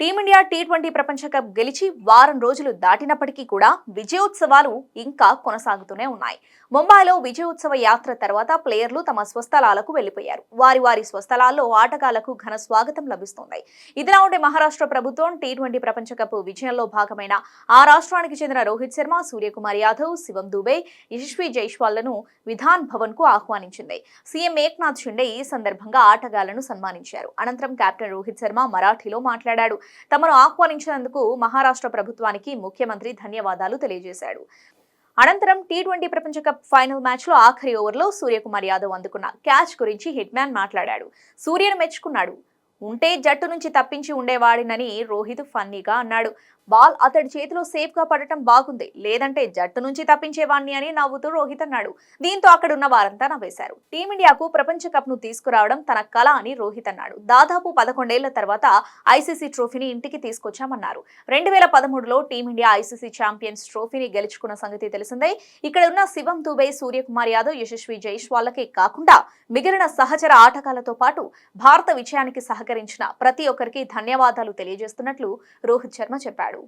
Team India T twenty ప్రపంచ cup గెలిచి వారం రోజులు దాటినప్పటికీ కూడా విజయోత్సవాలు ఇంకా కొనసాగుతూనే ఉన్నాయి. ముంబైలో విజయోత్సవ యాత్ర తర్వాత ప్లేయర్లు తమ స్వస్థలాలకు వెళ్ళిపోయారు వారి వారి స్వస్థలాల్లో ఆటగాళ్ళకు ఘన స్వాగతం లభిస్తోంది. ఇదిలా ఉండే మహారాష్ట్ర ప్రభుత్వం టీ ట్వంటీ ప్రపంచ కప్ విజయంలో భాగమైన ఆ రాష్ట్రానికి చెందిన రోహిత్ శర్మ సూర్యకుమార్ యాదవ్ శివం దుబే యశస్వి జైష్వాళ్ళను విధాన్ భవన్కు ఆహ్వానించింది. సీఎం ఏక్నాథ్ షిండే ఈ సందర్భంగా ఆటగాళ్ళను సన్మానించారు. అనంతరం కెప్టెన్ రోహిత్ శర్మ మరాఠీలో మాట్లాడాడు. తమను ఆహ్వానించినందుకు మహారాష్ట్ర ప్రభుత్వానికి ముఖ్యమంత్రి ధన్యవాదాలు తెలియజేశాడు. అనంతరం టీ ట్వంటీ ప్రపంచ కప్ ఫైనల్ మ్యాచ్లో ఆఖరి ఓవర్లో సూర్యకుమార్ యాదవ్ అందుకున్న క్యాచ్ గురించి హిట్ మ్యాన్ మాట్లాడాడు. సూర్యను మెచ్చుకున్నాడు. ఉంటే జట్టు నుంచి తప్పించి ఉండేవాడినని రోహిత్ ఫన్నీగా అన్నాడు. బాల్ అతడి చేతిలో సేఫ్గా పడటం బాగుంది. లేదంటే జట్టు నుంచి తప్పించేవాణ్ణి అని నవ్వుతూ రోహిత్ అన్నాడు. దీంతో అక్కడ ఉన్న వారంతా నవ్వేశారు. టీమిండియాకు ప్రపంచ కప్ను తీసుకురావడం తన కళ అని రోహిత్ అన్నాడు. దాదాపు పదకొండేళ్ళ తర్వాత ఐసీసీ ట్రోఫీని ఇంటికి తీసుకొచ్చామన్నారు. రెండు వేల పదమూడులో టీమిండియా ఐసీసీ ఛాంపియన్స్ ట్రోఫీని గెలుచుకున్న సంగతి తెలిసిందే. ఇక్కడ ఉన్న శివం దుబే సూర్యకుమార్ యాదవ్ యశస్వి జైష్వాళ్ళకే కాకుండా మిగిలిన సహచర ఆటగాళ్ళతో పాటు భారత విజయానికి సహకరించిన ప్రతి ఒక్కరికి ధన్యవాదాలు తెలియజేస్తున్నట్లు రోహిత్ శర్మ చెప్పాడు.